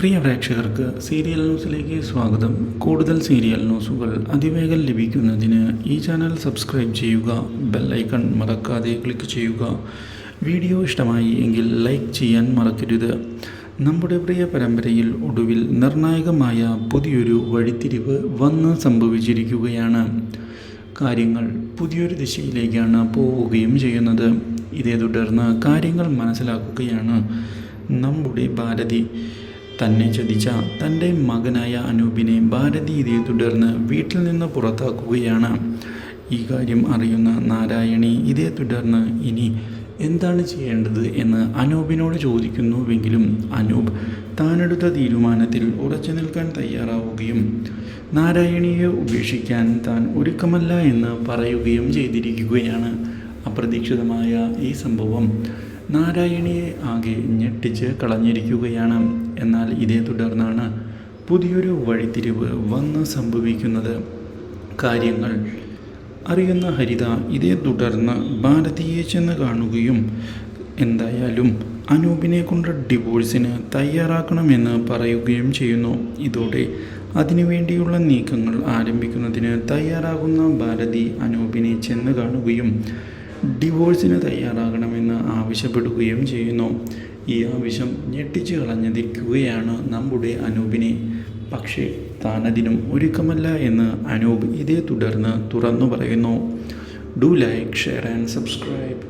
പ്രിയ പ്രേക്ഷകർക്ക് സീരിയൽ ന്യൂസിലേക്ക് സ്വാഗതം. കൂടുതൽ സീരിയൽ ന്യൂസുകൾ അതിവേഗം ലഭിക്കുന്നതിന് ഈ ചാനൽ സബ്സ്ക്രൈബ് ചെയ്യുക ബെല്ലൈക്കൺ മറക്കാതെ ക്ലിക്ക് ചെയ്യുക. വീഡിയോ ഇഷ്ടമായി എങ്കിൽ ലൈക്ക് ചെയ്യാൻ മറക്കരുത്. നമ്മുടെ പ്രിയ പരമ്പരയിൽ ഒടുവിൽ നിർണായകമായ പുതിയൊരു വഴിത്തിരിവ് വന്ന് സംഭവിച്ചിരിക്കുകയാണ്. കാര്യങ്ങൾ പുതിയൊരു ദിശയിലേക്കാണ് പോവുകയും ചെയ്യുന്നത്. ഇതേ തുടർന്ന് കാര്യങ്ങൾ മനസ്സിലാക്കുകയാണ് നമ്മുടെ ഭാരതി. തന്നെ ചതിച്ച തന്റെ മകനായ അനൂപിനെ ഭാരതി ഇതേ തുടർന്ന് വീട്ടിൽ നിന്ന് പുറത്താക്കുകയാണ്. ഈ കാര്യം അറിയുന്ന നാരായണി ഇതേ തുടർന്ന് ഇനി എന്താണ് ചെയ്യേണ്ടത് എന്ന് അനൂപിനോട് ചോദിക്കുന്നുവെങ്കിലും അനൂപ് താനെടുത്ത തീരുമാനത്തിൽ ഉറച്ചു നിൽക്കാൻ തയ്യാറാവുകയും നാരായണിയെ ഉപേക്ഷിക്കാൻ താൻ ഒരുക്കമല്ല എന്ന് പറയുകയും ചെയ്തിരിക്കുകയാണ്. അപ്രതീക്ഷിതമായ ഈ സംഭവം നാരായണിയെ ആകെ ഞെട്ടിച്ച് കളഞ്ഞിരിക്കുകയാണ്. എന്നാൽ ഇതേ തുടർന്നാണ് പുതിയൊരു വഴിത്തിരിവ് വന്ന് സംഭവിക്കുന്നത്. കാര്യങ്ങൾ അറിയുന്ന ഹരിത ഇതേ തുടർന്ന് ഭാരതിയെ ചെന്ന് കാണുകയും എന്തായാലും അനൂപിനെ കൊണ്ട് ഡിവോഴ്സിന് തയ്യാറാക്കണമെന്ന് പറയുകയും ചെയ്യുന്നു. ഇതോടെ അതിനുവേണ്ടിയുള്ള നീക്കങ്ങൾ ആരംഭിക്കുന്നതിന് തയ്യാറാകുന്ന ഭാരതി അനൂപിനെ ചെന്ന് കാണുകയും ഡിവോഴ്സിന് തയ്യാറാകണമെന്ന് ആവശ്യപ്പെടുകയും ചെയ്യുന്നു. ഈ ആവശ്യം ഞെട്ടിച്ചു കളഞ്ഞിരിക്കുകയാണ് നമ്മുടെ അനൂപിനെ. പക്ഷേ താനതിനും ഒരുക്കമല്ല എന്ന് അനൂപ് ഇതേ തുടർന്ന് തുറന്നു പറയുന്നു. Do like share and subscribe.